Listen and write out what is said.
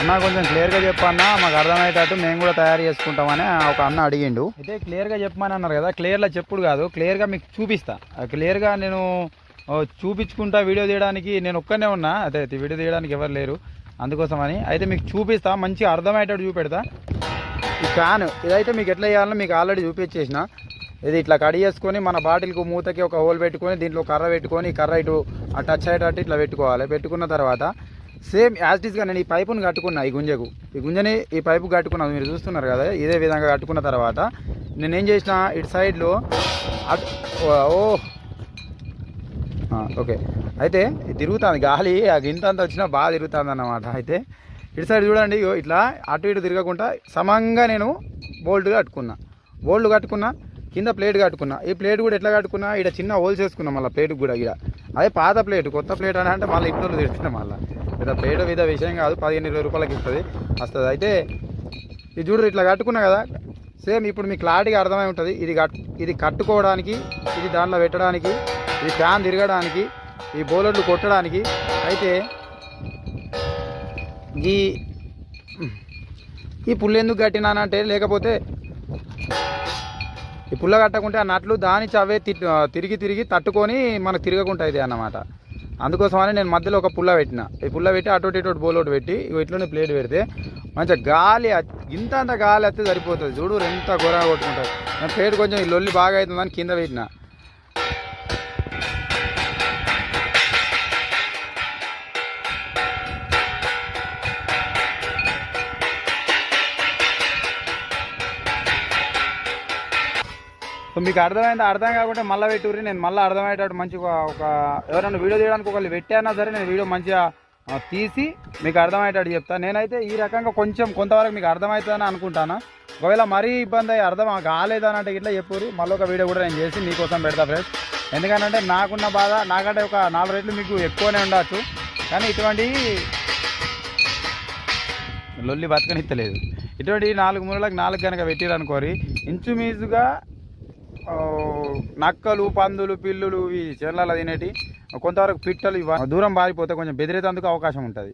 అన్న కొంచెం క్లియర్గా చెప్పన్నా మాకు అర్థమయ్యేటట్టు మేము కూడా తయారు చేసుకుంటామని ఒక అన్న అడిగిండు. అయితే క్లియర్గా చెప్పమని అన్నారు కదా క్లియర్లో చెప్పుడు కాదు క్లియర్గా మీకు చూపిస్తా. క్లియర్గా నేను చూపించుకుంటా వీడియో తీయడానికి నేను ఒక్కనే ఉన్నా అదే వీడియో తీయడానికి ఎవరు లేరు అందుకోసమని అయితే మీకు చూపిస్తా మంచిగా అర్థమయ్యేటట్టు చూపెడతా. ఈ ఫ్యాన్ ఇదైతే మీకు ఎట్లా చేయాలో మీకు ఆల్రెడీ చూపించేసిన. ఇది ఇట్లా కడి చేసుకొని మన బాటిల్కు మూతకి ఒక హోల్ పెట్టుకొని దీంట్లో కర్ర పెట్టుకొని కర్ర ఇటు టచ్ అయ్యేటట్టు ఇట్లా పెట్టుకోవాలి. పెట్టుకున్న తర్వాత సేమ్ యాజ్గా నేను ఈ పైపును కట్టుకున్నా ఈ గుంజకు. ఈ గుంజని ఈ పైపు కట్టుకున్నాను మీరు చూస్తున్నారు కదా ఇదే విధంగా కట్టుకున్న తర్వాత నేనేం చేసిన ఇటు సైడ్లో ఓ ఓకే. అయితే ఇది తిరుగుతుంది గాలి ఆ గింత అంతా వచ్చినా బాగా తిరుగుతుంది అన్నమాట. అయితే ఇటు సైడ్ చూడండి ఇగో ఇట్లా అటు ఇటు తిరగకుండా సమంగా నేను బోల్డ్ కట్టుకున్నా. బోల్డ్ కట్టుకున్నా కింద ప్లేట్ కట్టుకున్నా. ఈ ప్లేట్ కూడా ఎట్లా కట్టుకున్నా ఇక్కడ చిన్న హోల్స్ వేసుకున్నా మళ్ళీ ప్లేట్ కూడా ఇక్కడ అదే పాత ప్లేట్ కొత్త ప్లేట్ అని అంటే మళ్ళీ ఇంట్లో తిడుతున్నా మళ్ళీ. లేదా పేడ మీద విషయం కాదు పదిహేను ఇరవై రూపాయలకి ఇస్తుంది వస్తుంది. అయితే ఇది చూడరు ఇట్లా కట్టుకున్నా కదా సేమ్ ఇప్పుడు మీకు క్లారిటీగా అర్థమై ఉంటుంది ఇది కట్ ఇది కట్టుకోవడానికి ఇది దాంట్లో పెట్టడానికి ఇది ఫ్యాన్ తిరగడానికి ఈ బౌలర్లు కొట్టడానికి. అయితే ఈ ఈ పుల్ల ఎందుకు కట్టినానంటే లేకపోతే ఈ పుల్ల కట్టకుంటే ఆ నట్లు దాని చవే తి- తిరిగి తిరిగి తట్టుకొని మనకు తిరగకుండా ఇది అన్నమాట. అందుకోసమని నేను మధ్యలో ఒక పుల్ల పెట్టిన. ఈ పుల్ల పెట్టి అటు ఇటు బోల్ ఒకటి పెట్టి ఇట్లనే ప్లేట్ పెడితే మంచిగా గాలి ఇంత అంత గాలి వస్తే సరిపోతుంది. చూడు ఎంత ఘోరంగా కొట్టుకుంటుంది. నా ప్లేట్ కొంచెం ఈ లొల్లి బాగా అవుతుందని కింద పెట్టిన. సో మీకు అర్థమైంది అర్థం కాకుంటే మళ్ళీ పెట్టుకుని నేను మళ్ళీ అర్థమయ్యేటట్టు మంచిగా ఒక ఎవరైనా వీడియో తీయడానికి ఒకళ్ళు పెట్టానా సరే నేను వీడియో మంచిగా తీసి మీకు అర్థమయ్యేటట్టు చెప్తాను నేనైతే ఈ రకంగా కొంచెం కొంతవరకు మీకు అర్థమవుతుందని అనుకుంటాను. ఒకవేళ మరీ ఇబ్బంది అయ్యి అర్థం కాలేదని అంటే ఇట్లా చెప్పుర్రి. మళ్ళీ ఒక వీడియో కూడా నేను చేసి మీకోసం పెడతా ఫ్రెండ్స్. ఎందుకంటే నాకున్న బాధ నాకంటే ఒక నాలుగు రేట్లు మీకు ఎక్కువనే ఉండొచ్చు. కానీ ఇటువంటి లొల్లి బతకనిస్తలేదు ఇటువంటి నాలుగు మూలలకు నాలుగు కనుక పెట్టిరనుకోరి ఇంచుమించుగా నక్కలు పందులు పిల్లులు ఇవి చెర్లలో తినేటి. కొంతవరకు పిట్టలు దూరం పారిపోతే కొంచెం బెదిరేతందుకు అవకాశం ఉంటుంది.